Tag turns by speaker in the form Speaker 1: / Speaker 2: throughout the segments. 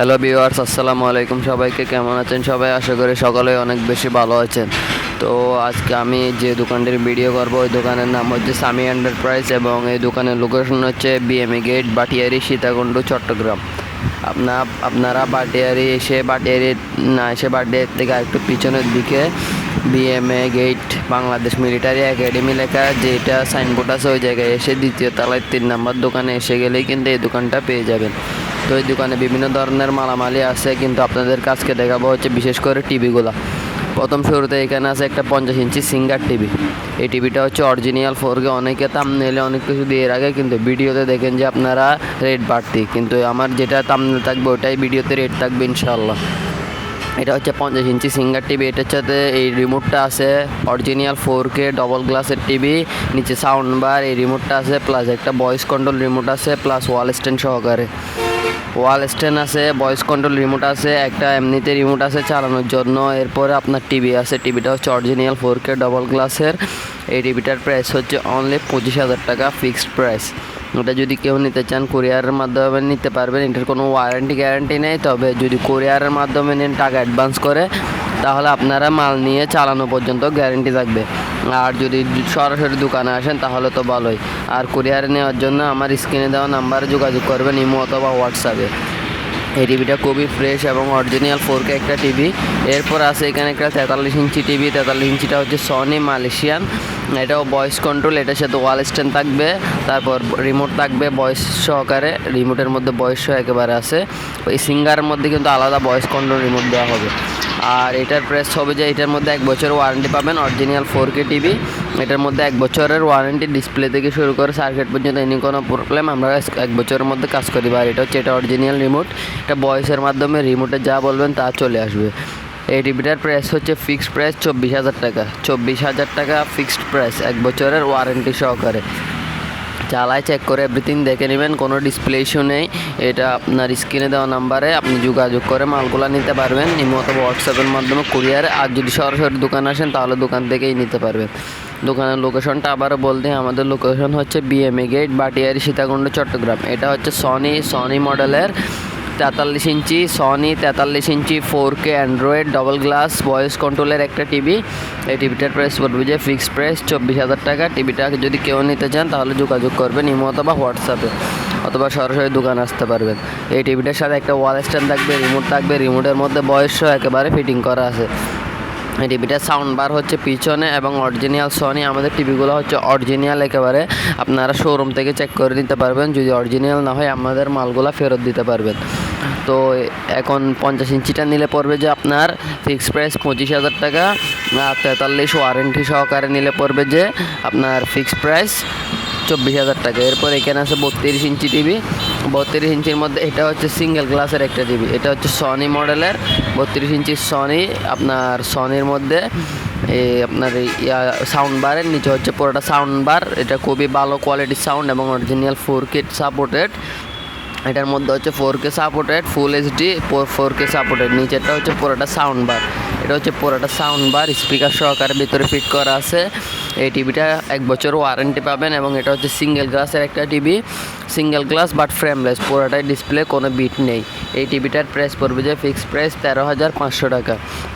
Speaker 1: Hello viewers আসসালামু আলাইকুম সবাইকে, কেমন আছেন সবাই? আশা করি সকলে অনেক বেশি ভালো আছেন। তো আজকে আমি যে দোকানটির ভিডিও করব, ওই দোকানের নাম হচ্ছে সামি এন্টারপ্রাইজ এবং এই দোকানের লোকেশন হচ্ছে বিএমএ গেট বাটিয়ারি, সীতাকুণ্ড, চট্টগ্রাম। আপনার আপনারা বাটিয়ারি এসে, বাটিয়ারি না এসে বাটিয়ারি থেকে একটু পিছনের দিকে BMA gate Bangladesh military academy লেখা, যেটা সাইনবোর্ড আছে, ওই জায়গায় এসে দ্বিতীয় তলায় তিন নাম্বার দোকানে এসে গেলেই কিন্তু এই দোকানটা পেয়ে যাবেন। তো এই দোকানে বিভিন্ন ধরনের মালামালি আছে, কিন্তু আপনাদের কাছকে দেখাবো হচ্ছে বিশেষ করে টিভিগুলো। প্রথম শুরুতে এখানে আছে একটা পঞ্চাশ ইঞ্চি সিঙ্গার টিভি। এই টিভিটা হচ্ছে অরিজিনাল ফোরকে অনেকে তাম নিলে অনেক কিছু দিয়ে রাখে, কিন্তু ভিডিওতে দেখেন যে আপনারা রেট বাড়তি। কিন্তু আমার যেটা তামনেল থাকবে, ওটাই ভিডিওতে রেট থাকবে ইনশাল্লাহ এটা হচ্ছে পঞ্চাশ ইঞ্চি সিঙ্গার টিভি, এটার সাথে এই রিমোটটা আছে অরিজিনাল ফোর কে ডবল গ্লাসের টিভি, নিচে সাউন্ড বার এই রিমোটটা আছে প্লাস একটা ভয়েস কন্ট্রোল রিমোট আছে প্লাস ওয়াল স্ট্যান্ড সহকারে। ওয়াল স্ট্যান্ড আছে ভয়েস কন্ট্রোল রিমোট আছে, একটা এমনিতে রিমোট আছে চালানোর জন্য। এরপরে আপনার টিভি আছে টিভিটা হচ্ছে অরিজিনাল ফোর কে ডবল গ্লাসের এই টিভিটার প্রাইস হচ্ছে অনলি পঁচিশ হাজার টাকা ফিক্সড প্রাইস ওটা যদি কেউ নিতে চান কোরিয়ারের মাধ্যমে নিতে পারবেন। এটার কোনো ওয়ারেন্টি গ্যারান্টি নেই, তবে যদি কোরিয়ারের মাধ্যমে নেন, টাকা অ্যাডভান্স করে, তাহলে আপনারা মাল নিয়ে চালানো পর্যন্ত গ্যারেন্টি থাকবে। আর যদি সরাসরি দোকানে আসেন তাহলে তো ভালোই। আর কুরিয়ারে নেওয়ার জন্য আমার স্ক্রিনে দেওয়া নাম্বারে যোগাযোগ করবেন, ইমো অথবা হোয়াটসঅ্যাপে এই টিভিটা খুবই ফ্রেশ এবং অরিজিনাল ফোর কে একটা টিভি। এরপর আছে এখানে একটা তেতাল্লিশ ইঞ্চি টিভি। তেতাল্লিশ ইঞ্চিটা হচ্ছে সনি মালয়েশিয়ান এটাও ভয়েস কন্ট্রোল এটার সাথে ওয়াল স্ট্যান্ড থাকবে। তারপর রিমোট থাকবে ভয়েস সহকারে। রিমোটের মধ্যে ভয়েস সহ একেবারে আছে। ওই সিঙ্গারের মধ্যে কিন্তু আলাদা ভয়েস কন্ট্রোল রিমোট দেওয়া হবে। আর এটার প্রেস হবে যে এটার মধ্যে এক বছর ওয়ারেন্টি পাবেন অরিজিনাল ফোর কে টিভি এটার মধ্যে এক বছরের ওয়ারেন্টি ডিসপ্লে থেকে শুরু করে সার্কিট পর্যন্ত এনি কোনো প্রবলেম আমরা এক বছরের মধ্যে কাজ করি। আর এটা হচ্ছে, এটা অরিজিনাল রিমোট এটা বয়সের মাধ্যমে রিমোটে যা বলবেন তা চলে আসবে। এই টিভিটার প্রাইস হচ্ছে ফিক্সড প্রাইস চব্বিশ হাজার টাকা। চব্বিশ হাজার টাকা ফিক্সড প্রাইস এক বছরের ওয়ারেন্টি সহকারে। চালায় চেক করে এভরিথিং দেখে নেবেন, কোনো ডিসপ্লে ইস্যু নেই। এটা আপনার স্ক্রিনে দেওয়া নাম্বারে আপনি যোগাযোগ করে মালগুলো নিতে পারবেন। ইমো অথবা হোয়াটসঅ্যাপের মাধ্যমে কুরিয়ারে আর যদি সরাসরি দোকান আসেন, তাহলে দোকান থেকেই নিতে পারবেন। দোকানের লোকেশনটা আবারও বলতে আমাদের লোকেশন হচ্ছে বিএমএ গেট বাটিয়ারি, সীতাকুণ্ড, চট্টগ্রাম। এটা হচ্ছে সনি সনি মডেলের তেতাল্লিশ ইঞ্চি সনি তেতাল্লিশ inch four K android double glass voice কন্ট্রোলের একটা টিভি এই টিভিটার প্রাইস পড়বে যে ফিক্সড প্রাইস চব্বিশ হাজার টাকা। টিভিটা যদি কেউ নিতে চান, তাহলে যোগাযোগ করবেন ইমো অথবা হোয়াটসঅ্যাপে অথবা সরাসরি দোকানে আসতে পারবেন। এই টিভিটার সাথে একটা ওয়াল স্ট্যান্ড থাকবে রিমোট থাকবে। রিমোটের মধ্যে বয়স একেবারে ফিটিং করা আছে। এই টিভিটার সাউন্ড বার হচ্ছে পিছনে এবং অরিজিনাল সনি আমাদের টিভিগুলো হচ্ছে অরিজিনাল একেবারে। আপনারা শোরুম থেকে চেক করে নিতে পারবেন। যদি অরিজিনাল না হয়, আমাদের মালগুলো ফেরত দিতে পারবেন। তো এখন পঞ্চাশ ইঞ্চিটা নিলে পড়বে যে আপনার ফিক্স প্রাইস পঁচিশ হাজার টাকা, আর তেতাল্লিশ ওয়ারেন্টি সহকারে নিলে পড়বে যে আপনার ফিক্স প্রাইস চব্বিশ হাজার টাকা। এরপর এখানে আছে বত্রিশ ইঞ্চি টিভি বত্রিশ ইঞ্চির মধ্যে এটা হচ্ছে সিঙ্গেল গ্লাসের একটা টিভি এটা হচ্ছে সনি মডেলের বত্রিশ ইঞ্চি সনি আপনার সনির মধ্যে এই আপনার ইয়া সাউন্ড বারের নিচে হচ্ছে পুরোটা সাউন্ড বার এটা খুবই ভালো কোয়ালিটির সাউন্ড এবং অরিজিনাল ফোর কিট সাপোর্টেড এটার মধ্যে হচ্ছে four K supported full HD four K supported নিচেরটা হচ্ছে পুরোটা সাউন্ড বার এটা হচ্ছে পুরোটা সাউন্ড বার স্পিকার সহকারে ভিতরে ফিট করা আছে। এই টিভিটা এক বছর ওয়ারেন্টি পাবেন এবং এটা হচ্ছে সিঙ্গেল গ্লাসের একটা TV single glass but frameless পুরোটাই ডিসপ্লে কোনো বিট নেই। এই টিভিটার প্রাইস পড়বে যে ফিক্সড প্রাইস তেরো হাজার পাঁচশো টাকা।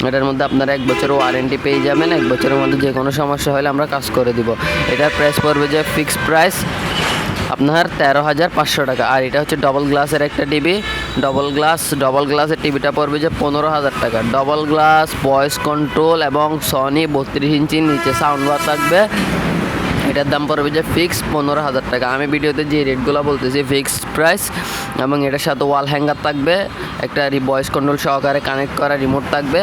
Speaker 1: এটার মধ্যে আপনারা এক বছর ওয়ারেন্টি পেয়ে যাবেন, এক বছরের মধ্যে যে কোনো সমস্যা হলে আমরা কাজ করে দিব। এটার প্রাইস পড়বে যে ফিক্সড প্রাইস আপনার তেরো হাজার পাঁচশো টাকা। আর এটা হচ্ছে ডবল গ্লাসের একটা টিভি ডবল গ্লাস ডবল গ্লাসের টিভিটা পড়বে যে পনেরো হাজার টাকা। ডবল গ্লাস ভয়েস কন্ট্রোল এবং সনি বত্রিশ ইঞ্চি নিচে সাউন্ড বার থাকবে। এটার দাম পড়বে যে ফিক্স পনেরো হাজার টাকা। আমি ভিডিওতে যে রেটগুলো বলতেছি ফিক্সড প্রাইস এবং এটার সাথে ওয়াল হ্যাঙ্গার থাকবে, একটা ভয়েস কন্ট্রোল সহকারে কানেক্ট করা রিমোট থাকবে,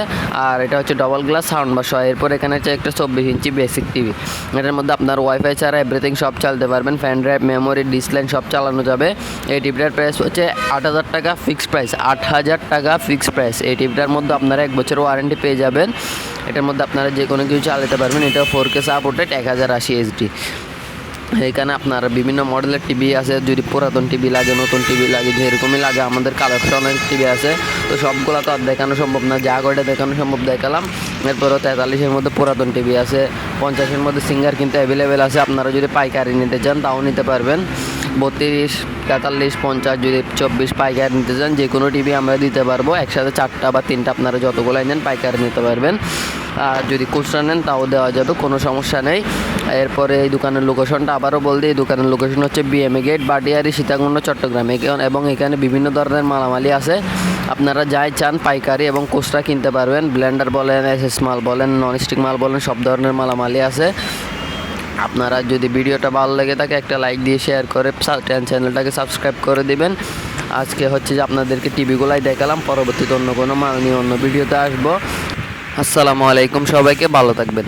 Speaker 1: আর এটা হচ্ছে ডবল গ্লাস সাউন্ড বাস এরপর এখানে হচ্ছে একটা চব্বিশ ইঞ্চি বেসিক টিভি এটার মধ্যে আপনার ওয়াইফাই ছাড়া এভরিথিং সব চালাতে পারবেন। ফ্যান ড্রাইভ মেমোরি ডিসলাইন সব চালানো যাবে। এই টিভিটার প্রাইস হচ্ছে আট হাজার টাকা ফিক্সড প্রাইস আট হাজার টাকা ফিক্সড প্রাইস এই টিভিটার মধ্যে আপনারা এক বছর ওয়ারেন্টি পেয়ে যাবেন। এটার মধ্যে আপনারা যে কোনো কিছু চালাতে পারবেন। এটা ফোর কে সাপোর্টেড এক হাজার আশি এইচডি এখানে আপনার বিভিন্ন মডেলের টিভি আছে, যদি পুরাতন টিভি লাগে, নতুন টিভি লাগে, যেরকমই লাগে, আমাদের কালেকশনের টিভি আছে। তো সবগুলো তো আর দেখানো সম্ভব না, যা কয়টা দেখানো সম্ভব দেখালাম। এরপরও তেতাল্লিশের মধ্যে পুরাতন টিভি আছে, পঞ্চাশের মধ্যে সিঙ্গার কিন্তু অ্যাভেলেবেল আছে। আপনারা যদি পাইকারি নিতে চান, তাও নিতে পারবেন। বত্রিশ, তেতাল্লিশ, পঞ্চাশ যদি চব্বিশ পাইকারি নিতে চান, যে কোনো টিভি আমরা দিতে পারব। একসাথে চারটা বা তিনটা আপনারা যতগুলো নেন পাইকারি নিতে পারবেন। আর যদি খুচরা নেন, তাও দেওয়া যাবে, কোনো সমস্যা নেই। এরপরে এই দোকানের লোকেশনটা আবারও বলতে, এই দোকানের লোকেশন হচ্ছে বিএমএ গেট বাটিয়ারি, সীতাকুণ্ড, চট্টগ্রাম। এবং এখানে বিভিন্ন ধরনের মালামালি আছে। আপনারা যাই চান পাইকারি এবং খুচরা কিনতে পারবেন। ব্লেন্ডার বলেন এস এস মাল বলেন নন স্টিক মাল বলেন, সব ধরনের মালামালি আছে। আপনারা যদি ভিডিওটা ভালো লেগে থাকে, একটা লাইক দিয়ে শেয়ার করে চ্যানেলটাকে সাবস্ক্রাইব করে দেবেন। আজকে হচ্ছে যে আপনাদেরকে টিভিগুলাই দেখালাম, পরবর্তীতে অন্য কোনো মাল নিয়ে অন্য ভিডিওতে আসব। আসসালামু আলাইকুম সবাইকে, ভালো থাকবেন।